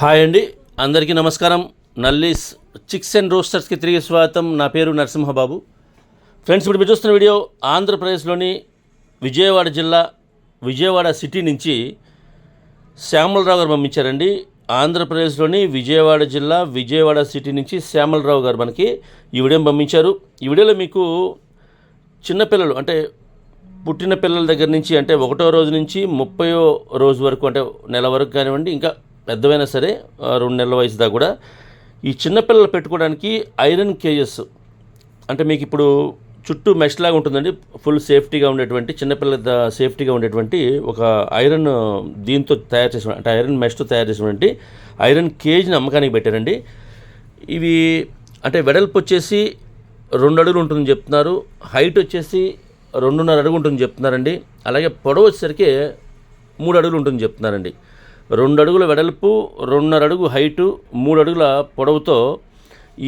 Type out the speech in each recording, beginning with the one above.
Hi అండి. అందరికీ నమస్కారం. నల్లీస్ చిక్స్ అండ్ రోస్టర్స్కి తిరిగి స్వాగతం. నా పేరు నరసింహబాబు. ఫ్రెండ్స్ ఇప్పుడు మీరు చూస్తున్న వీడియో ఆంధ్రప్రదేశ్లోని విజయవాడ జిల్లా విజయవాడ సిటీ నుంచి శ్యామలరావు గారు పంపించారండి. ఆంధ్రప్రదేశ్లోని విజయవాడ జిల్లా విజయవాడ సిటీ నుంచి శ్యామలరావు గారు మనకి ఈ వీడియోని పంపించారు. ఈ వీడియోలో మీకు చిన్నపిల్లలు అంటే పుట్టిన పిల్లల దగ్గర నుంచి అంటే ఒకటో రోజు నుంచి ముప్పయో రోజు వరకు అంటే నెల వరకు కానివ్వండి ఇంకా పెద్దవైనా సరే రెండు నెలల వయసు దాకా కూడా ఈ చిన్నపిల్లలు పెట్టుకోవడానికి ఐరన్ కేజెస్ అంటే మీకు ఇప్పుడు చుట్టూ మెష్ లాగా ఉంటుందండి ఫుల్ సేఫ్టీగా ఉండేటువంటి చిన్నపిల్లల సేఫ్టీగా ఉండేటువంటి ఒక ఐరన్ దీంతో తయారు చేసిన అంటే ఐరన్ మెష్తో తయారు చేసినటువంటి ఐరన్ కేజ్ని అమ్మకానికి పెట్టారండి. ఇవి అంటే వెడల్పు వచ్చేసి రెండు అడుగులు ఉంటుందని చెప్తున్నారు హైట్ వచ్చేసి రెండున్నర అడుగు ఉంటుందని చెప్తున్నారండి అలాగే పొడవు వచ్చేసరికి మూడు అడుగులు ఉంటుందని చెప్తున్నారండి. రెండు అడుగుల వెడల్పు రెండున్నర అడుగు హైటు మూడు అడుగుల పొడవుతో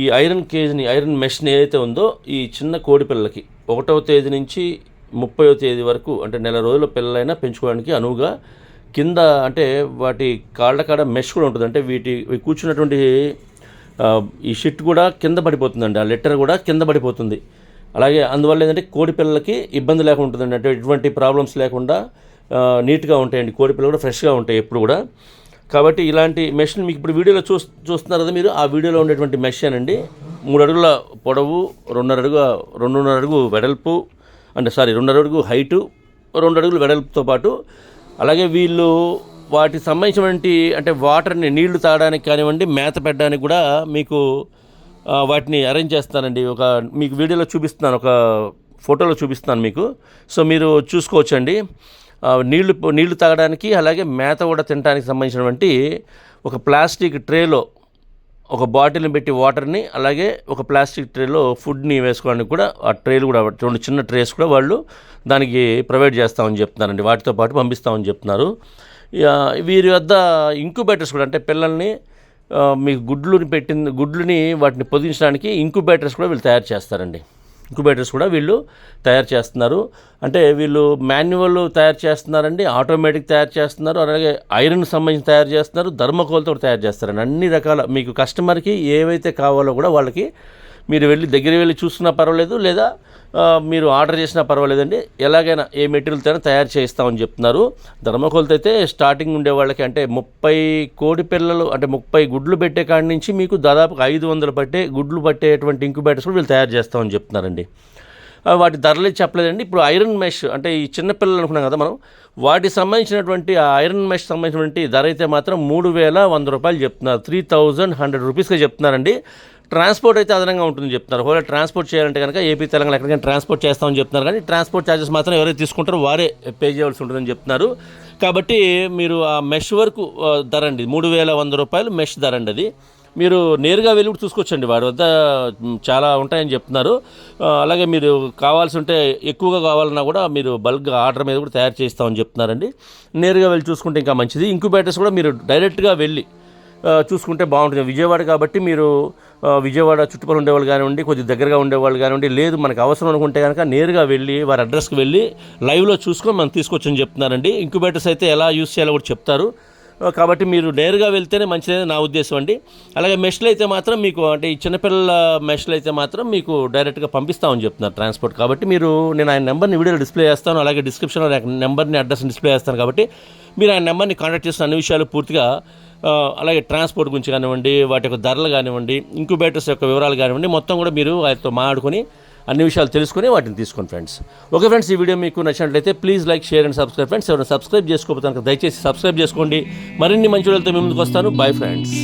ఈ ఐరన్ కేజ్ని ఐరన్ మెష్ని ఏదైతే ఉందో ఈ చిన్న కోడి పిల్లలకి ఒకటవ తేదీ నుంచి ముప్పైవ తేదీ వరకు అంటే నెల రోజుల పిల్లలైనా పెంచుకోవడానికి అనువుగా కింద అంటే వాటి కాళ్ళ కాడ మెష్ కూడా ఉంటుంది. అంటే వీటి కూర్చున్నటువంటి ఈ షిట్ కూడా కింద పడిపోతుందండి. ఆ లెటర్ కూడా కింద పడిపోతుంది. అలాగే అందువల్ల ఏంటంటే కోడి పిల్లలకి ఇబ్బంది లేకుండా ఉంటుందండి. అంటే ఎటువంటి ప్రాబ్లమ్స్ లేకుండా నీట్గా ఉంటాయండి. కోడి పిల్లలు కూడా ఫ్రెష్గా ఉంటాయి ఎప్పుడు కూడా. కాబట్టి ఇలాంటి మెషిన్ మీకు ఇప్పుడు వీడియోలో చూ చూస్తున్నారు కదా మీరు. ఆ వీడియోలో ఉండేటువంటి మెషిన్ అండి మూడు అడుగుల పొడవు రెండున్నర అడుగు రెండున్నర అడుగు వెడల్పు అంటే సారీ రెండున్నర అడుగు హైటు రెండు అడుగులు వెడల్పుతో పాటు అలాగే వీళ్ళు వాటికి సంబంధించినటువంటి అంటే వాటర్ని నీళ్ళు తాగడానికి కానివ్వండి మేత పెట్టడానికి కూడా మీకు వాటిని అరేంజ్ చేస్తానండి. ఒక మీకు వీడియోలో చూపిస్తున్నాను ఒక ఫోటోలో చూపిస్తున్నాను మీకు. సో మీరు చూసుకోవచ్చండి. నీళ్ళు నీళ్ళు తాగడానికి అలాగే మేత కూడా తినడానికి సంబంధించినటువంటి ఒక ప్లాస్టిక్ ట్రేలో ఒక బాటిల్ని పెట్టి వాటర్ని అలాగే ఒక ప్లాస్టిక్ ట్రేలో ఫుడ్ని వేసుకోవడానికి కూడా ఆ ట్రేలు కూడా రెండు చిన్న ట్రేస్ కూడా వాళ్ళు దానికి ప్రొవైడ్ చేస్తామని చెప్తున్నారండి. వాటితో పాటు పంపిస్తామని చెప్తున్నారు. వీరి వద్ద ఇంక్యుబేటర్స్ కూడా అంటే పిల్లల్ని మీ మీకు గుడ్లుని పెట్టిన గుడ్లుని వాటిని పొదించడానికి ఇంక్యుబేటర్స్ కూడా వీళ్ళు తయారు చేస్తారండి. ఇంక్యుబేటర్స్ కూడా వీళ్ళు తయారు చేస్తున్నారు. అంటే వీళ్ళు మాన్యువల్ తయారు చేస్తున్నారండి ఆటోమేటిక్ తయారు చేస్తున్నారు అలాగే ఐరన్ సంబంధించి తయారు చేస్తున్నారు ధర్మకోల్తో కూడా తయారు చేస్తారండి. అన్ని రకాల మీకు కస్టమర్కి ఏవైతే కావాలో కూడా వాళ్ళకి మీరు వెళ్ళి దగ్గర వెళ్ళి చూసుకున్నా పర్వాలేదు లేదా మీరు ఆర్డర్ చేసినా పర్వాలేదండి. ఎలాగైనా ఏ మెటీరియల్తో తయారు చేయిస్తామని చెప్తున్నారు. ధర్మకోల్తో అయితే స్టార్టింగ్ ఉండే వాళ్ళకి అంటే ముప్పై కోడి పిల్లలు అంటే ముప్పై గుడ్లు పెట్టే కాడి నుంచి మీకు దాదాపు ఐదు వందలు పట్టే గుడ్లు పట్టేటువంటి ఇంక్యుబేటర్స్ కూడా వీళ్ళు తయారు చేస్తామని చెప్తున్నారండి. వాటి ధరలే చెప్పలేదండి. ఇప్పుడు ఐరన్ మెష్ అంటే ఈ చిన్న పిల్లలు అనుకున్నాం కదా మనం వాటికి సంబంధించినటువంటి ఆ ఐరన్ మెష్ సంబంధించినటువంటి ధర అయితే మాత్రం మూడు వేల వంద రూపాయలు చెప్తున్నారు. త్రీ థౌజండ్ హండ్రెడ్ రూపీస్గా చెప్తున్నారండి. ట్రాన్స్పోర్ట్ అయితే అదనంగా ఉంటుందని చెప్తున్నారు. ఒకవేళ ట్రాన్స్పోర్ట్ చేయాలంటే కనుక ఏపీ తెలంగాణ ఎక్కడికైనా ట్రాన్స్పోర్ట్ చేస్తామని చెప్తున్నారు. కానీ ట్రాన్స్పోర్ట్ ఛార్జెస్ మాత్రం ఎవరైతే తీసుకుంటారో వారే పే చేయవలసి ఉంటుందని చెప్తున్నారు. కాబట్టి మీరు ఆ మెష్ వరకు ధర అండి. మూడు వేల వంద రూపాయలు మెష్ ధర అండి అది. మీరు నేరుగా వెళ్ళి కూడా చూసుకోవచ్చండి. వాడి వద్ద చాలా ఉంటాయని చెప్తున్నారు. అలాగే మీరు కావాల్సి ఉంటే ఎక్కువగా కావాలన్నా కూడా మీరు బల్క్గా ఆర్డర్ మీద కూడా తయారు చేస్తామని చెప్తున్నారండి. నేరుగా వెళ్ళి చూసుకుంటే ఇంకా మంచిది. ఇంక్యుబేటర్స్ కూడా మీరు డైరెక్ట్గా వెళ్ళి చూసుకుంటే బాగుంటుంది. విజయవాడ కాబట్టి మీరు విజయవాడ చుట్టుపక్కల ఉండేవాళ్ళు కానివ్వండి కొద్దిగా దగ్గరగా ఉండేవాళ్ళు కానివ్వండి లేదు మనకు అవసరం అనుకుంటే కనుక నేరుగా వెళ్ళి వారి అడ్రస్కి వెళ్ళి లైవ్లో చూసుకొని మనం తీసుకొచ్చని చెప్తున్నారండి. ఇంక్యుబేటర్స్ అయితే ఎలా యూస్ చేయాలో కూడా చెప్తారు. కాబట్టి మీరు నేరుగా వెళ్తేనే మంచిదని నా ఉద్దేశం అండి. అలాగే మెష్లు అయితే మాత్రం మీకు అంటే ఈ చిన్నపిల్లల మెష్లు అయితే మాత్రం మీకు డైరెక్ట్గా పంపిస్తామని చెప్తున్నారు ట్రాన్స్పోర్ట్. కాబట్టి మీరు నేను ఆయన నెంబర్ని వీడియోలో డిస్ప్లే చేస్తాను అలాగే డిస్క్రిప్షన్లో నెంబర్ని అడ్రస్ని డిస్ప్లే చేస్తాను కాబట్టి మీరు ఆయన నెంబర్ని కాంటాక్ట్ చేసిన అన్ని విషయాలు పూర్తిగా అలాగే ట్రాన్స్పోర్ట్ గురించి కానివ్వండి వాటి యొక్క ధరలు కానివ్వండి ఇంక్యుబేటర్స్ యొక్క వివరాలు కానివ్వండి మొత్తం కూడా మీరు వారితో మాట్లాడుకొని అన్ని విషయాలు తెలుసుకొని వాటిని తీసుకోండి ఫ్రెండ్స్ ఓకే ఫ్రెండ్స్ ఈ వీడియో మీకు నచ్చినట్లయితే please like share and subscribe friends ఎవరైనా సబ్స్క్రైబ్ చేసుకోకపోతే దయచేసి సబ్స్క్రైబ్ చేసుకోండి. మరిన్ని మంచి వీడియోలతో మీ ముందుకు వస్తాను. Bye friends